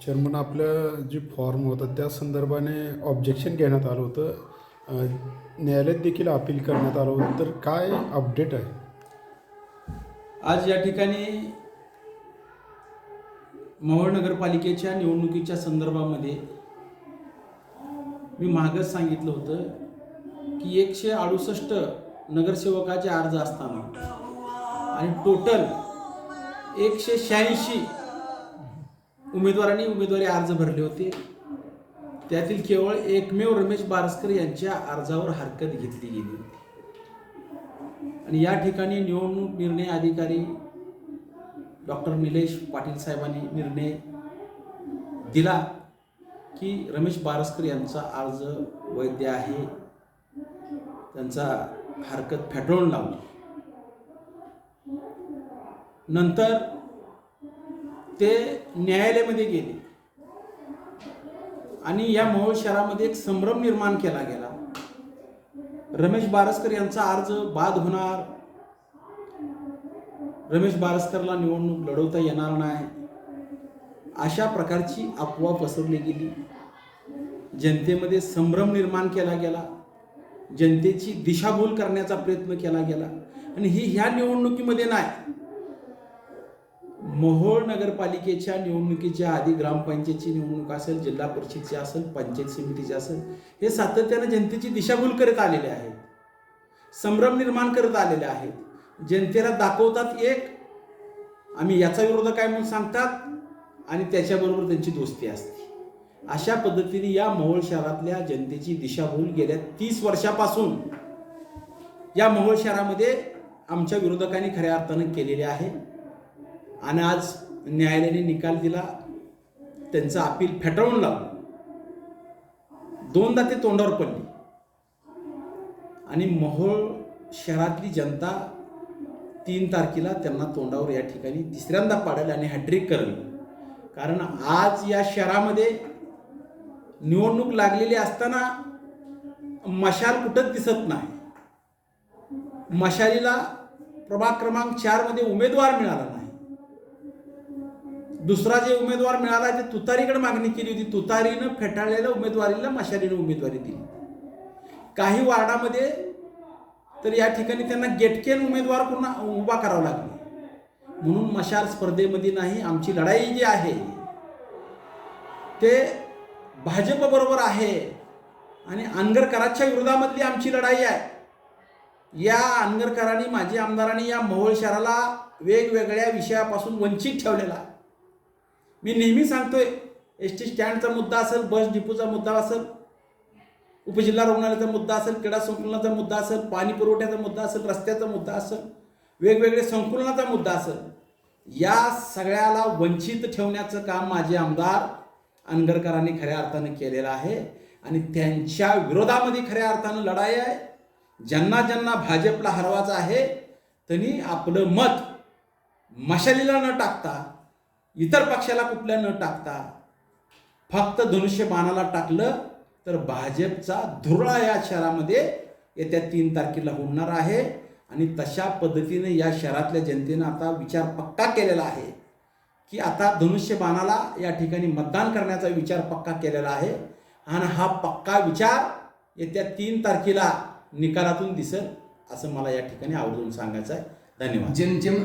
Chairman आपलं जे form होतं त्या संदर्भाने ऑब्जेक्शन घेण्यात आलं होतं. न्यायालयात देखील अपील करण्यात आलं होतं. तर काय अपडेट आहे? आज या ठिकाणी मोहोळ नगरपालिकेच्या निवडणुकीच्या संदर्भामध्ये मी मागच सांगितलं होतं की एकशे अडुसष्ट नगरसेवकाचे अर्ज असताना आणि टोटल एकशे शहाऐंशी उमेदवारांनी उमेदवारी अर्ज भरले होते. त्यातील केवळ एकमेव रमेश बारस्कर यांच्या अर्जावर हरकत घेतली गेली होती. आणि या ठिकाणी निवडणूक निर्णय अधिकारी डॉक्टर निलेश पाटील साहेबांनी निर्णय दिला की रमेश बारस्कर यांचा अर्ज वैध आहे. त्यांचा हरकत फेटाळून लावली. नंतर ते न्यायालयामध्ये गेले. आणि या मोहोळ शहरामध्ये एक संभ्रम निर्माण केला गेला. रमेश बारस्कर यांचा अर्ज बाद होणार. रमेश बारस्करला निवडणूक लढवता येणार नाही. अशा प्रकारची अफवा पसरली गेली. जनतेमध्ये संभ्रम निर्माण केला गेला. जनतेची दिशाभूल करण्याचा प्रयत्न केला गेला. आणि ही ह्या निवडणुकीमध्ये नाही. मोहोळ नगरपालिकेच्या निवडणुकीच्या आधी ग्रामपंचायतची निवडणूक असेल जिल्हा परिषदची असेल पंचायत समितीची असेल हे सातत्यानं जनतेची दिशाभूल करत आलेले आहेत. संभ्रम निर्माण करत आलेले आहेत. जनतेला दाखवतात एक आम्ही याचा विरोध काय म्हणून सांगतात? आणि त्याच्याबरोबर त्यांची दोस्ती असते. अशा पद्धतीने या मोहोळ शहरातल्या जनतेची दिशाभूल गेल्या तीस वर्षापासून. या मोहोळ शहरामध्ये आमच्या विरोधकांनी खऱ्या अर्थानं केलेले आहे. आणि आज न्यायालयाने निकाल दिला त्यांचं अपील फेटाळून लावलं. दोनदा ते तोंडावर पडली. आणि मोहोळ शहरातली जनता तीन तारखेला त्यांना तोंडावर या ठिकाणी तिसऱ्यांदा पाडेल आणि हॅट्रिक करेल. कारण आज या शहरामध्ये निवडणूक लागलेली असताना मशाल कुठंच दिसत नाही. मशालीला प्रभाग क्रमांक चारमध्ये उमेदवार मिळाला नाही. दुसरा जे उमेदवार मिळाला ते तुतारीकडे मागणी केली होती तुतारीनं फेटाळलेल्या उमेदवारीला मशालीनं उमेदवारी दिली. काही वार्डामध्ये तर या ठिकाणी त्यांना गेटकेन उमेदवार पुन्हा उभा करावा लागले. म्हणून मशाल स्पर्धेमध्ये नाही आमची लढाई जी आहे ते भाजपबरोबर आहे आणि अनगरकरांच्या विरोधामधली आमची लढाई आहे. या अनगरकरांनी माजी आमदारांनी या मोहोळ शहराला वेगवेगळ्या विषयापासून वंचित ठेवलेला आहे. मी नेहमी सांगतोय एस टी स्टँडचा मुद्दा असेल बस डिपोचा मुद्दा असेल उपजिल्हा रुग्णालयाचा मुद्दा असेल क्रीडा संकुलनाचा मुद्दा असेल पाणी पुरवठ्याचा मुद्दा असेल रस्त्याचा मुद्दा असेल वेगवेगळे संकुलनाचा मुद्दा असेल या सगळ्याला वंचित ठेवण्याचं काम माझे आमदार अनगरकरांनी खऱ्या अर्थानं केलेलं आहे आणि त्यांच्या विरोधामध्ये खऱ्या अर्थानं लढाई आहे. ज्यांना ज्यांना भाजपला हरवायचं आहे त्यांनी आपलं मत मशालीला न टाकता इतर पक्षाला कुठल्या न टाकता फक्त धनुष्यबाणाला टाकलं तर भाजपचा धुरळा या शहरामध्ये येत्या तीन तारखेला होणार आहे. आणि तशा पद्धतीने या शहरातल्या जनतेनं आता विचार पक्का केलेला आहे की आता धनुष्यबाणाला या ठिकाणी मतदान करण्याचा विचार पक्का केलेला आहे. आणि हा पक्का विचार येत्या तीन तारखेला निकालातून दिसेल असं मला या ठिकाणी आवर्जून सांगायचं आहे. धन्यवाद. जेम जेम